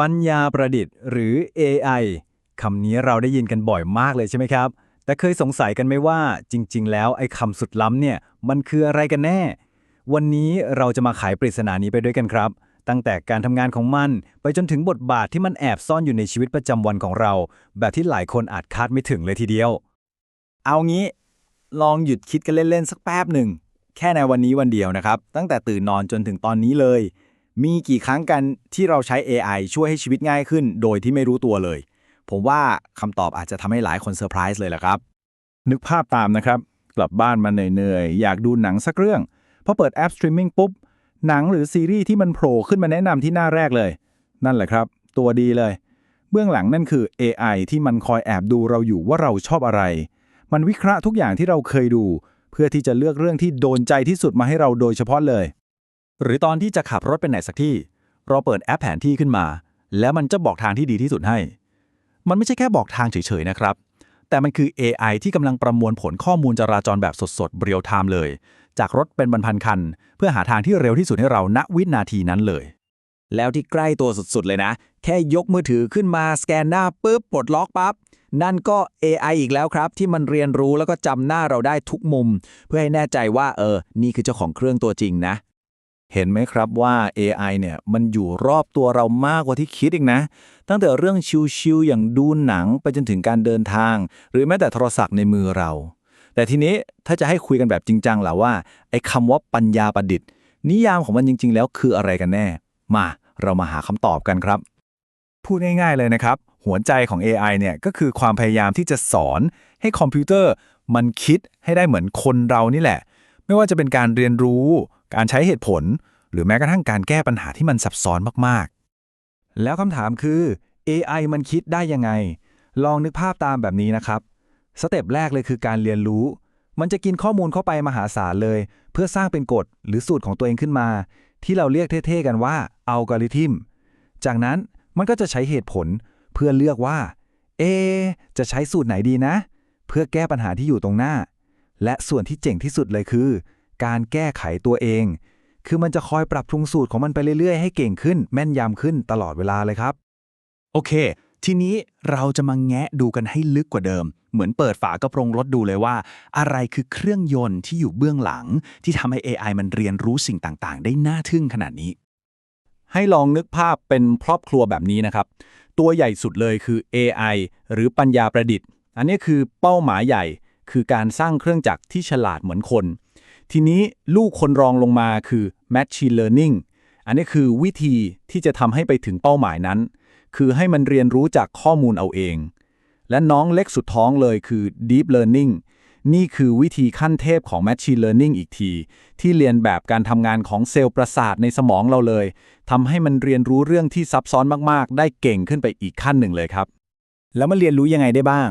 ปัญญาประดิษฐ์หรือ AI คำนี้เราได้ยินกันบ่อยมากเลยใช่ไหมครับ แต่เคยสงสัยกันไหมว่าจริง ๆ แล้วไอ้คำสุดล้ำเนี่ย มันคืออะไรกันแน่ วันนี้เราจะมาไขปริศนานี้ไปด้วยกันครับ ตั้งแต่การทำงานของมัน ไปจนถึงบทบาทที่มันแอบซ่อนอยู่ในชีวิตประจำวันของเรา แบบที่หลายคนอาจคาดไม่ถึงเลยทีเดียว เอางี้ ลองหยุดคิดกันเล่น ๆ สักแป๊บหนึ่ง แค่ในวันนี้วันเดียวนะครับ ตั้งแต่ตื่นนอนจนถึงตอนนี้เลย มีกี่ครั้งกันที่เราใช้ AI ช่วยให้ชีวิตง่ายขึ้น โดยที่ไม่รู้ตัวเลย ผมว่าคำตอบอาจจะทำให้หลายคนเซอร์ไพรส์เลยแหละครับ นึกภาพตามนะครับ กลับบ้านมาเหนื่อยๆ อยากดูหนังสักเรื่อง พอเปิดแอปสตรีมมิ่งปุ๊บ หนังหรือซีรีส์ที่มันโผล่ขึ้นมาแนะนำที่หน้าแรกเลย นั่นแหละครับ ตัวดีเลย เบื้องหลังนั่นคือ AI ที่มันคอยแอบดูเราอยู่ว่าเราชอบอะไร มันวิเคราะห์ทุกอย่างที่เราเคยดู เพื่อที่จะเลือกเรื่องที่โดนใจที่สุดมาให้เราโดยเฉพาะเลย หรือตอนที่จะขับรถไปไหนสักที่ เราเปิดแอปแผนที่ขึ้นมา แล้วมันจะบอกทางที่ดีที่สุดให้ มันไม่ใช่แค่บอกทางเฉยๆนะครับ แต่มันคือ AI ที่กำลังประมวลผลข้อมูลจราจรแบบสดๆเรียลไทม์เลย จากรถเป็นบรรพันคัน เพื่อหาทางที่เร็วที่สุดให้เราณวินาทีนั้นเลย แล้วที่ใกล้ตัวสุดๆเลยนะ แค่ยกมือถือขึ้นมาสแกนหน้าปุ๊บปลดล็อกปั๊บนั่นก็ AI อีกแล้วครับ ที่มันเรียนรู้แล้วก็จำหน้าเราได้ทุกมุม เพื่อให้แน่ใจว่าเออ นี่คือเจ้าของเครื่องตัวจริงนะ เห็นไหมครับว่า AI เนี่ยมันอยู่รอบตัวเรามากกว่าที่คิดอีกนะ ตั้งแต่เรื่องชิวๆอย่างดูหนังไปจนถึงการเดินทาง หรือแม้แต่โทรศัพท์ในมือเรา แต่ทีนี้ถ้าจะให้คุยกันแบบจริงจังล่ะว่าไอ้คำว่าปัญญาประดิษฐ์ นิยามของมันจริง ๆ แล้วคืออะไรกันแน่ มาเรามาหาคำตอบกันครับ พูดง่ายๆเลยนะครับ หัวใจของ AI เนี่ยก็คือความพยายามที่จะสอนให้คอมพิวเตอร์ มันคิดให้ได้เหมือนคนเรานี่แหละ ไม่ว่าจะเป็นการเรียนรู้ การใช้เหตุผล หรือแม้กระทั่งการแก้ปัญหาที่มันซับซ้อนมากๆ แล้วคำถามคือ AI มันคิดได้ยังไง ลองนึกภาพตามแบบนี้นะครับ สเต็ปแรกเลยคือการเรียนรู้ มันจะกินข้อมูลเข้าไปมหาศาลเลย เพื่อสร้างเป็นกฎหรือสูตรของตัวเองขึ้นมา ที่เราเรียกเท่ๆกันว่าอัลกอริทึมจากนั้นมันก็จะใช้เหตุผลเพื่อเลือกว่า เอ จะใช้สูตรไหนดีนะ เพื่อแก้ปัญหาที่อยู่ตรงหน้า และส่วนที่เจ๋งที่สุดเลยคือ การแก้ไขตัวเอง คือมันจะคอยปรับปรุงสูตรของมันไปเรื่อยๆ ให้เก่งขึ้น แม่นยำขึ้นตลอดเวลาเลยครับ โอเค ทีนี้เราจะมาแงะดูกันให้ลึกกว่าเดิม เหมือนเปิดฝากระโปรงรถดูเลยว่า อะไรคือเครื่องยนต์ที่อยู่เบื้องหลัง ที่ทำให้ AI มันเรียนรู้สิ่งต่างๆ ได้น่าทึ่งขนาดนี้ ให้ลองนึกภาพเป็นครอบครัวแบบนี้นะครับ ตัวใหญ่สุดเลยคือ AI หรือปัญญาประดิษฐ์ อันนี้คือเป้าหมายใหญ่คือการสร้างเครื่องจักรที่ฉลาดเหมือนคน ทีนี้ลูกคนรองลงมาคือ Machine Learning อันนี้คือวิธีที่จะทำให้ไปถึงเป้าหมายนั้น คือให้มันเรียนรู้จากข้อมูลเอาเอง และน้องเล็กสุดท้องเลยคือ Deep Learning นี่คือวิธีขั้นเทพของ Machine Learning อีกที ที่เรียนแบบการทำงานของเซลล์ประสาทในสมองเราเลยทำให้มันเรียนรู้เรื่องที่ซับซ้อนมาก ๆ ได้เก่งขึ้นไปอีกขั้นหนึ่งเลยครับ แล้วมันเรียนรู้ยังไงได้บ้าง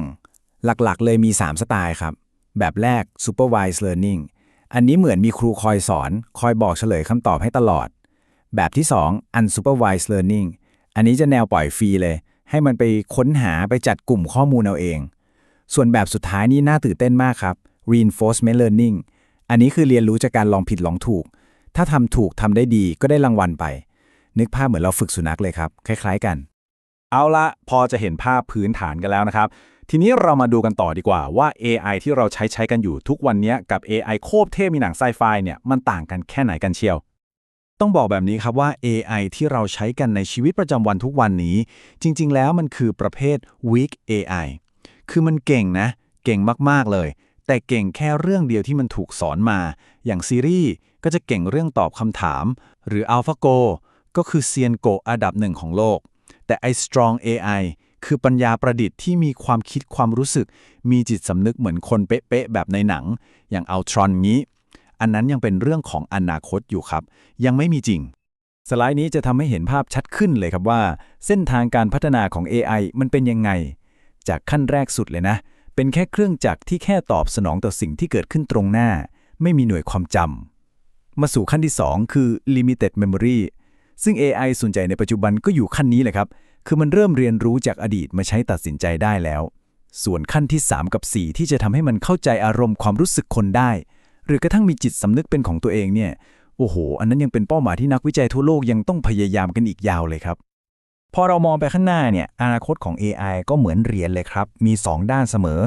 หลักๆ เลยมี 3 สไตล์ครับ แบบแรก supervised learning อันนี้เหมือนมีครูคอยสอน คอยบอกเฉลยคำตอบให้ตลอด แบบที่ 2 unsupervised learning อันนี้จะแนวปล่อยฟรีเลย ให้มันไปค้นหาไปจัดกลุ่มข้อมูลเอาเอง ส่วนแบบสุดท้ายนี่น่าตื่นเต้นมากครับ reinforcement learning อันนี้คือเรียนรู้จากการลองผิดลองถูก ถ้าทำถูกทำได้ดีก็ได้รางวัลไป นึกภาพเหมือนเราฝึกสุนัขเลยครับ คล้าย ๆ กัน เอาละพอจะเห็นภาพพื้นฐานกันแล้วนะครับ ทีนี้เรามาดูกันต่อดีกว่าว่า AI ที่เราใช้ใช้กันอยู่ทุกวันนี้กับ AI โคบเทพมีหนังไซไฟเนี่ยมันต่างกันแค่ไหนกันเชียว ต้องบอกแบบนี้ครับว่า AI ที่เราใช้กันในชีวิตประจำวันทุกวันนี้ จริง ๆ แล้วมันคือประเภท weak AI คือมันเก่งนะ เก่งมากๆเลย แต่เก่งแค่เรื่องเดียวที่มันถูกสอนมา อย่างซีรีส์ก็จะเก่งเรื่องตอบคำถาม หรือ AlphaGo ก็คือเซียนโกอันดับหนึ่งของโลก แต่ไอ้ strong AI คือปัญญาประดิษฐ์ที่มีความคิดความรู้สึก มีจิตสำนึกเหมือนคนเป๊ะๆแบบในหนัง อย่าง Ultron งี้ อันนั้นยังเป็นเรื่องของอนาคตอยู่ครับ ยังไม่มีจริง สไลด์นี้จะทำให้เห็นภาพชัดขึ้นเลยครับว่า เส้นทางการพัฒนาของ AI มันเป็นยังไง จากขั้นแรกสุดเลยนะ เป็นแค่เครื่องจักรที่แค่ตอบสนองต่อสิ่งที่เกิดขึ้นตรงหน้า ไม่มีหน่วยความจำมาสู่ขั้นที่ 2 คือ limited memory ซึ่ง AI ส่วนใหญ่ในปัจจุบันก็อยู่ขั้นนี้แหละครับ คือมันเริ่มเรียนรู้จากอดีตมาใช้ตัดสินใจได้แล้ว ส่วนขั้นที่ 3 กับ 4 ที่จะทำให้มันเข้าใจอารมณ์ความรู้สึกคนได้ หรือกระทั่งมีจิตสำนึกเป็นของตัวเองเนี่ย โอ้โห อันนั้นยังเป็นเป้าหมายที่นักวิจัยทั่วโลกยังต้องพยายามกันอีกยาวเลยครับ พอเรามองไปข้างหน้าเนี่ย อนาคตของ AI ก็เหมือนเหรียญเลยครับ มี 2 ด้านเสมอ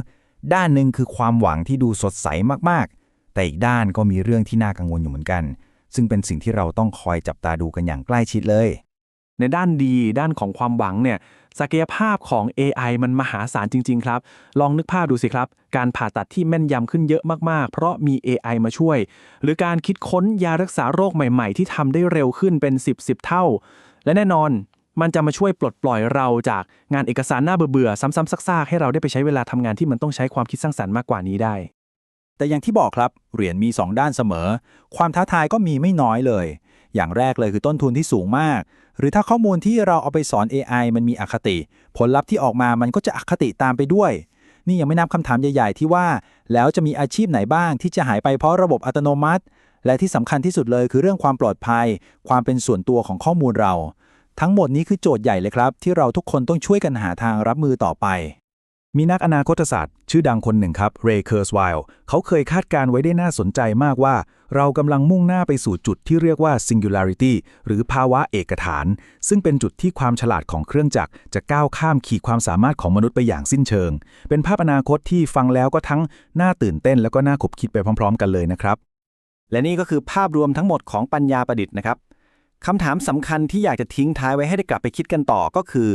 ด้านหนึ่งคือความหวังที่ดูสดใสมากๆ แต่อีกด้านก็มีเรื่องที่น่ากังวลอยู่เหมือนกัน ซึ่งเป็นสิ่งที่เราต้องคอยจับตาดูกันอย่างใกล้ชิดเลย ในด้านดีด้านของความหวังเนี่ยศักยภาพของ AI มันมหาศาลจริง ๆ ครับ ลองนึกภาพดูสิครับ การผ่าตัดที่แม่นยำขึ้นเยอะมาก ๆ เพราะมี AI มาช่วย หรือการคิดค้นยารักษาโรคใหม่ ๆ ที่ทำได้เร็วขึ้นเป็น 10 10 เท่า และแน่นอนมันจะมาช่วยปลดปล่อยเราจากงานเอกสารหน้าเบื่อๆซ้ำๆซากๆ ให้เราได้ไปใช้เวลาทำงานที่มันต้องใช้ความคิดสร้างสรรค์มากกว่านี้ได้ แต่อย่างที่บอกครับเหรียญมี 2 ด้านเสมอ ความท้าทายก็มีไม่น้อยเลย อย่างแรกเลยคือต้นทุนที่สูงมาก หรือถ้าข้อมูลที่เราเอาไปสอน AI มันมีอคติ ผลลัพธ์ที่ออกมามันก็จะอคติตามไปด้วย นี่ยังไม่นับคำถามใหญ่ ๆ ที่ว่า แล้วจะมีอาชีพไหนบ้างที่จะหายไปเพราะระบบอัตโนมัติ และที่สำคัญที่สุดเลยคือเรื่องความปลอดภัย ความเป็นส่วนตัวของข้อมูลเรา ทั้งหมดนี้คือโจทย์ใหญ่เลยครับ ที่เราทุกคนต้องช่วยกันหาทางรับมือต่อไป มีนักอนาคตศาสตร์ ชื่อดังคนหนึ่งครับเรย์เคอร์สไวล์เขาเคยคาดการไว้ได้น่าสนใจมากว่า เรากำลังมุ่งหน้าไปสู่จุดที่เรียกว่า singularity หรือภาวะเอกฐาน ซึ่งเป็นจุดที่ความฉลาดของเครื่องจักร จะก้าวข้ามขีดความสามารถของมนุษย์ไปอย่างสิ้นเชิง เป็นภาพอนาคตที่ฟังแล้วก็ทั้งน่าตื่นเต้น แล้วก็น่าขบคิดไปพร้อม ๆ กันเลยนะครับ และนี่ก็คือภาพรวมทั้งหมดของปัญญาประดิษฐ์นะครับคำถามสำคัญที่อยากจะทิ้งท้ายไว้ให้ได้กลับไปคิดกันต่อก็คือ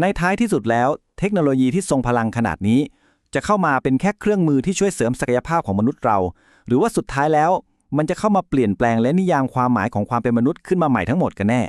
ในท้ายที่สุดแล้ว เทคโนโลยีที่ทรงพลังขนาดนี้ จะเข้ามาเป็นแค่เครื่องมือที่ช่วยเสริมศักยภาพของมนุษย์เรา หรือว่าสุดท้ายแล้ว มันจะเข้ามาเปลี่ยนแปลงและนิยามความหมายของความเป็นมนุษย์ขึ้นมาใหม่ทั้งหมดกันแน่